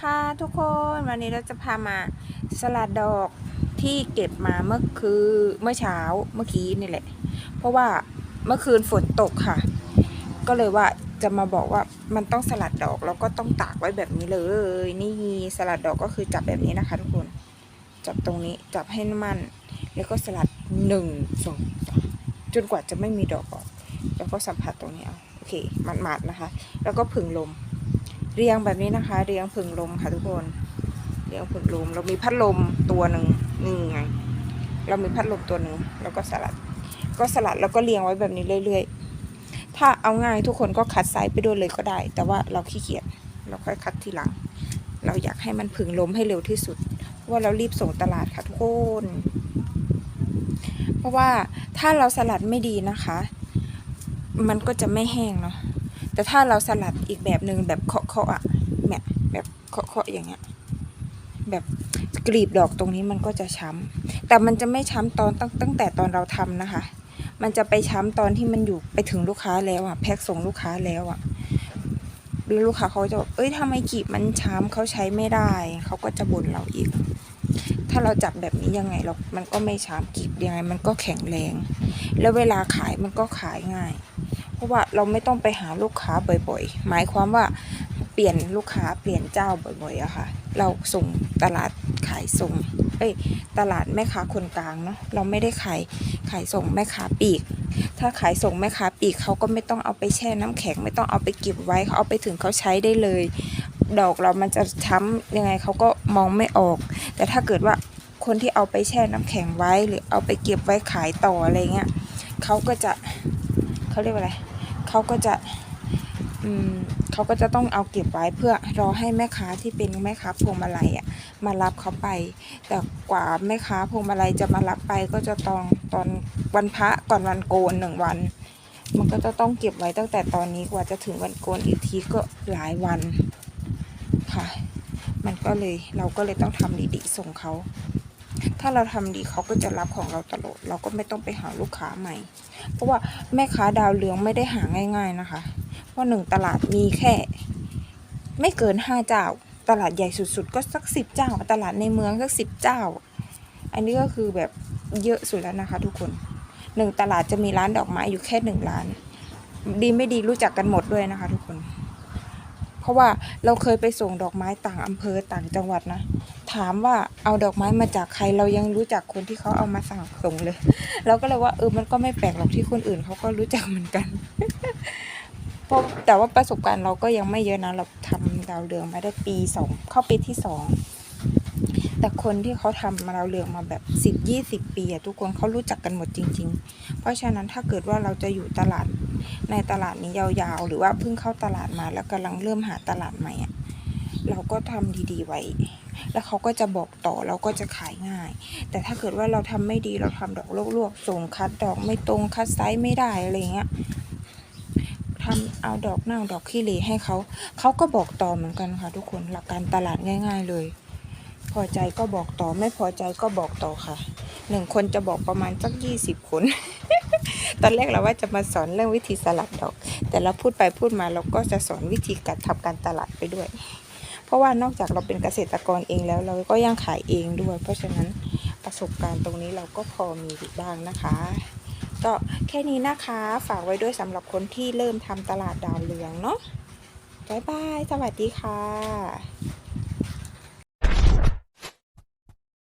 ค่ะทุกคนวันนี้เราจะพามาสลัดดอกที่เก็บมาเมื่อคือเมื่อเช้าเมื่อกี้นี่แหละ เพราะว่าเมื่อคืนฝนตกค่ะ ก็เลยว่าจะมาบอกว่ามันต้องสลัดดอกแล้วก็ต้องตากไว้แบบนี้เลย นี่สลัดดอกก็คือจับแบบนี้นะคะ ทุกคนจับตรงนี้จับให้มัน แล้วก็สลัดหนึ่งสองจนกว่าจะไม่มีดอกออกแล้วก็สัมผัสตรงนี้เอาโอเคหมาดๆนะคะ แล้วก็ผึ่งลม เรียงแบบนี้นะคะ เรียงผึ่งลมค่ะทุกคน เรียงผึ่งลม เรามีพัดลมตัวหนึ่งนี่ไง เรามีพัดลมตัวหนึ่งแล้วก็สลัด ก็สลัดแล้วก็เรียงไว้แบบนี้เรื่อย ๆ ถ้าเอาง่ายทุกคนก็คัดไซส์ไปด้วยเลยก็ได้ แต่ว่าเราขี้เกียจ เราค่อยคัดทีหลัง เราอยากให้มันผึ่งลมให้เร็วที่สุดเพราะว่าเรารีบส่งตลาดค่ะทุกคน เพราะว่าถ้าเราสลัดไม่ดีนะคะ มันก็จะไม่แห้งเนาะ แต่ถ้าเราสลัดอีกแบบหนึ่งแบบเคาะๆอะแบบแบบเคาะๆอย่างเงี้ย แบบกลีบดอกตรงนี้มันก็จะช้ำแต่มันจะไม่ช้ำตอนตั้งตั้งแต่ตอนเราทำนะคะ มันจะไปช้ำตอนที่มันอยู่ไปถึงลูกค้าแล้วอะแพ็คส่งลูกค้าแล้วอะแล้วลูกค้าเขาจะบอกเอ้ยทำไมกลีบมันช้ำเขาใช้ไม่ได้ เขาก็จะบ่นเราอีก ถ้าเราจับแบบนี้ยังไงเรา มันก็ไม่ช้ำกลีบยังไง มันก็แข็งแรง แล้วเวลาขายมันก็ขายง่าย เพราะว่าเราไม่ต้องไปหาลูกค้าบ่อยๆ หมายความว่าเปลี่ยนลูกค้าเปลี่ยนเจ้าบ่อยๆอะค่ะ เราส่งตลาดขายส่ง เอ้ย ตลาดแม่ค้าคนกลางเนาะ เราไม่ได้ขายขายส่งแม่ค้าปีก ถ้าขายส่งแม่ค้าปีกเขาก็ไม่ต้องเอาไปแช่น้ำแข็ง ไม่ต้องเอาไปเก็บไว้เขาเอาไปถึงเขาใช้ได้เลย ดอกเรามันจะช้ำยังไงเขาก็มองไม่ออก แต่ถ้าเกิดว่าคนที่เอาไปแช่น้ำแข็งไว้หรือเอาไปเก็บไว้ขายต่ออะไรเงี้ยเขาก็จะ เขาเรียกว่าอะไรเขาก็จะอืมเขาก็จะต้องเอาเก็บไว้เพื่อรอให้แม่ค้าที่เป็นแม่ค้าพวงมาลัยอะมารับเขาไป แต่กว่าแม่ค้าพวงมาลัยจะมารับไปก็จะตองตอนวันพระก่อนวันโกนหนึ่งวัน มันก็จะต้องเก็บไว้ตั้งแต่ตอนนี้กว่าจะถึงวันโกนอีกทีก็หลายวันค่ะ มันก็เลยเราก็เลยต้องทำดีๆส่งเขา ถ้าเราทำดีเขาก็จะรับของเราตลอดเราก็ไม่ต้องไปหาลูกค้าใหม่ เพราะว่าแม่ค้าดาวเรืองไม่ได้หาง่าย ๆนะคะ เพราะหนึ่งตลาดมีแค่ ไม่เกินห้าเจ้า ตลาดใหญ่สุดๆ ก็สักสิบเจ้า ตลาดในเมืองสักสิบเจ้า อันนี้ก็คือแบบเยอะสุดแล้วนะคะทุกคนหนึ่งตลาดจะมีร้านดอกไม้อยู่แค่หนึ่งร้าน ดีไม่ดีรู้จักกันหมดด้วยนะคะ ทุกคน เพราะว่าเราเคยไปส่งดอกไม้ต่างอำเภอต่างจังหวัดนะ ถามว่าเอาดอกไม้มาจากใครเรายังรู้จักคนที่เขาเอามาสั่งส่งเลย เราก็เลยว่าเออมันก็ไม่แปลกหรอกที่คนอื่นเขาก็รู้จักเหมือนกันเพราะแต่ว่าประสบการณ์เราก็ยังไม่เยอะนะ เราทำดาวเรืองมาได้ปีสองเข้าปีที่สองแต่คนที่เขาทำมาดาวเรืองมาแบบสิบยี่สิบปีอะทุกคนเขารู้จักกันหมดจริง ๆ เพราะฉะนั้นถ้าเกิดว่าเราจะอยู่ตลาดในตลาดนี้ยาวๆ หรือว่าเพิ่งเข้าตลาดมาแล้วกำลังเริ่มหาตลาดใหม่อะ เราก็ทำดีๆไว้ แล้วเขาก็จะบอกต่อเราก็จะขายง่าย แต่ถ้าเกิดว่าเราทำไม่ดีเราทำดอกลวกๆส่งคัดดอกไม่ตรงคัดไซส์ไม่ได้อะไรเงี้ยทำเอาดอกนั่งดอกขี้เหร่ให้เขา เขาก็บอกต่อเหมือนกันค่ะ ทุกคนหลักการตลาดง่าย ๆ เลย พอใจก็บอกต่อไม่พอใจก็บอกต่อค่ะหนึ่งคนจะบอกประมาณสักยี่สิบคน ตอนแรกเราว่าจะมาสอนเรื่องวิธีสลัดดอก แต่เราพูดไปพูดมาเราก็จะสอนวิธีการทำการตลาดไปด้วย เพราะว่านอกจากเราเป็นเกษตรกรเองแล้ว เราก็ยังขายเองด้วย เพราะฉะนั้นประสบการณ์ตรงนี้เราก็พอมีบ้างนะคะ ก็แค่นี้นะคะฝากไว้ด้วยสำหรับคนที่เริ่มทำตลาดดาวเรืองเนาะบ๊ายบาย สวัสดีค่ะ